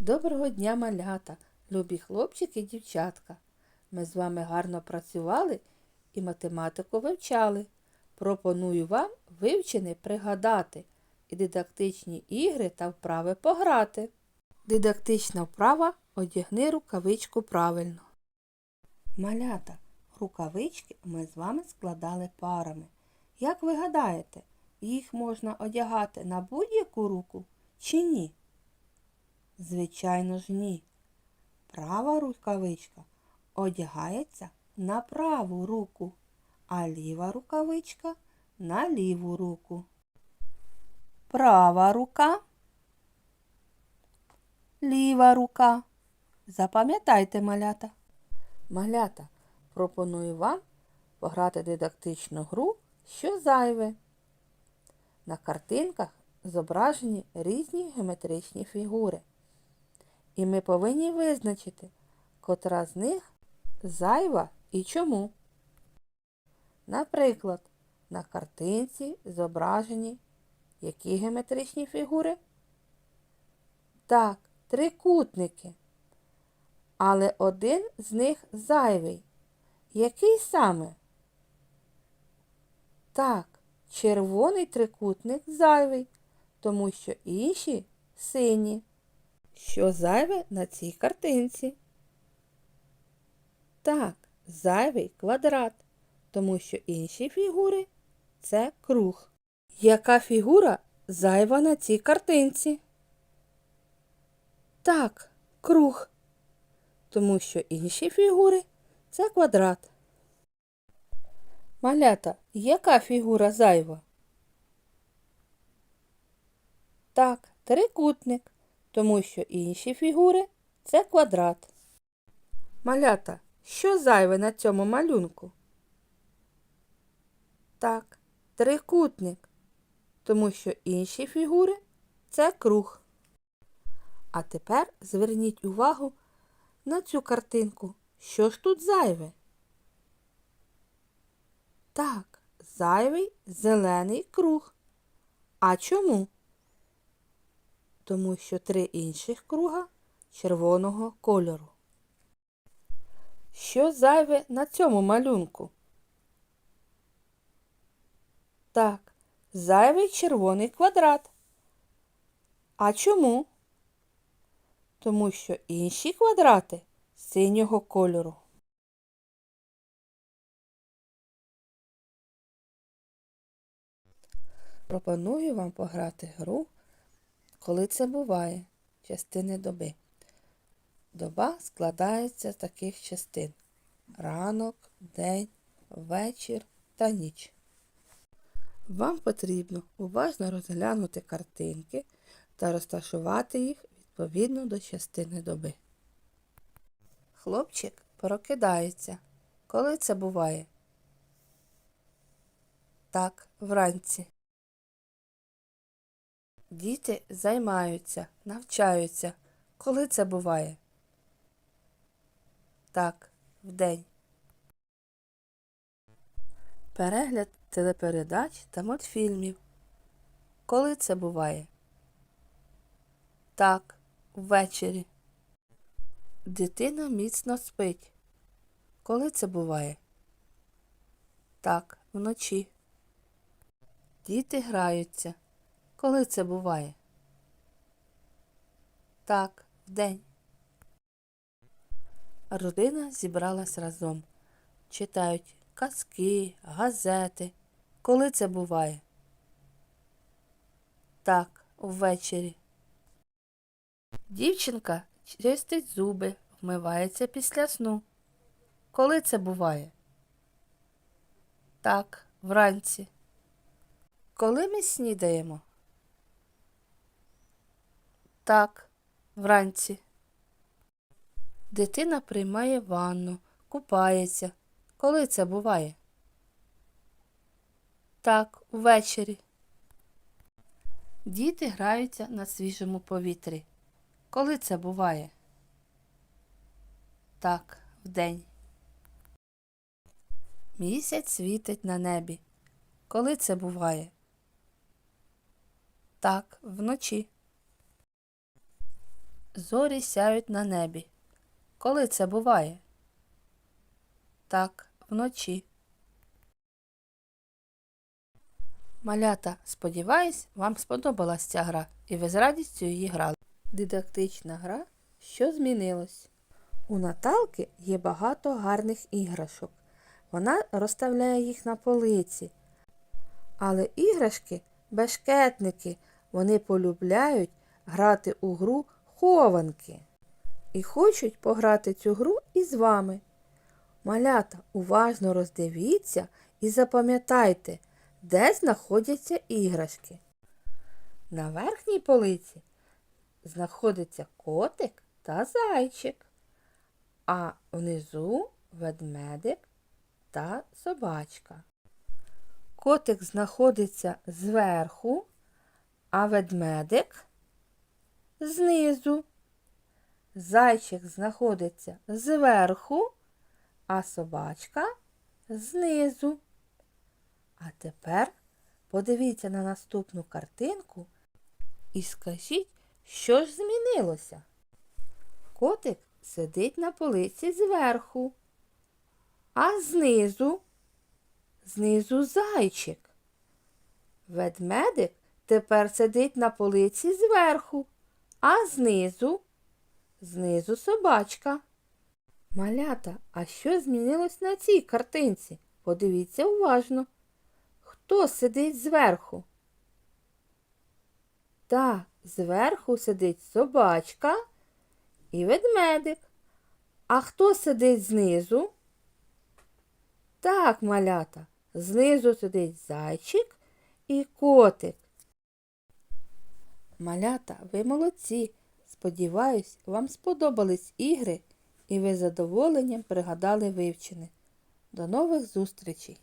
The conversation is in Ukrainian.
Доброго дня, малята, любі хлопчики і дівчатка. Ми з вами гарно працювали і математику вивчали. Пропоную вам вивчене пригадати і дидактичні ігри та вправи пограти. Дидактична вправа одягни рукавичку правильно. Малята, рукавички ми з вами складали парами. Як ви гадаєте, їх можна одягати на будь-яку руку чи ні? Звичайно ж ні. Права рукавичка одягається на праву руку, а ліва рукавичка на ліву руку. Права рука, ліва рука. Запам'ятайте, малята. Малята, пропоную вам пограти дидактичну гру, що зайве. На картинках зображені різні геометричні фігури. І ми повинні визначити, котра з них зайва і чому. Наприклад, на картинці зображені які геометричні фігури? Так, трикутники. Але один з них зайвий. Який саме? Так, червоний трикутник зайвий, тому що інші сині. Що зайве на цій картинці? Так, зайвий квадрат, тому що інші фігури це круг. Яка фігура зайва на цій картинці? Так, круг, тому що інші фігури це квадрат. Малята, яка фігура зайва? Так, трикутник, тому що інші фігури це квадрат. Малята, що зайве на цьому малюнку? Так, трикутник, тому що інші фігури це круг. А тепер зверніть увагу на цю картинку. Що ж тут зайве? Так, зайвий зелений круг. А чому? Тому що три інших круга червоного кольору. Що зайве на цьому малюнку? Так, зайвий червоний квадрат. А чому? Тому що інші квадрати синього кольору. Пропоную вам пограти гру, коли це буває, частини доби. Доба складається з таких частин ранок, день, вечір та ніч. Вам потрібно уважно розглянути картинки та розташувати їх відповідно до частини доби. Хлопчик прокидається. Коли це буває? Так, вранці. Діти займаються, навчаються. Коли це буває? Так, вдень. Перегляд телепередач та мультфільмів. Коли це буває? Так, ввечері. Дитина міцно спить. Коли це буває? Так, вночі. Діти граються. Коли це буває? Так, вдень. Родина зібралась разом. Читають казки, газети. Коли це буває? Так, ввечері. Дівчинка чистить зуби, вмивається після сну. Коли це буває? Так, вранці. Коли ми снідаємо? Так, вранці. Дитина приймає ванну, купається. Коли це буває? Так, увечері. Діти граються на свіжому повітрі. Коли це буває? Так, вдень. Місяць світить на небі. Коли це буває? Так, вночі. Зорі сяють на небі. Коли це буває? Так, вночі. Малята, сподіваюсь, вам сподобалась ця гра і ви з радістю її грали. Дидактична гра Що змінилось? У Наталки є багато гарних іграшок. Вона розставляє їх на полиці. Але іграшки бешкетники. Вони полюбляють грати у гру хованки і хочуть пограти цю гру із вами. Малята, уважно роздивіться і запам'ятайте, де знаходяться іграшки. На верхній полиці знаходиться котик та зайчик, а внизу ведмедик та собачка. Котик знаходиться зверху, а ведмедик знизу. Зайчик знаходиться зверху, а собачка знизу. А тепер подивіться на наступну картинку і скажіть, що ж змінилося. Котик сидить на полиці зверху, а знизу, знизу зайчик. Ведмедик тепер сидить на полиці зверху, а знизу, знизу собачка. Малята, а що змінилось на цій картинці? Подивіться уважно. Хто сидить зверху? Так, зверху сидить собачка і ведмедик. А хто сидить знизу? Так, малята, знизу сидить зайчик і котик. Малята, ви молодці. Сподіваюсь, вам сподобались ігри і ви задоволенням пригадали вивчене. До нових зустрічей!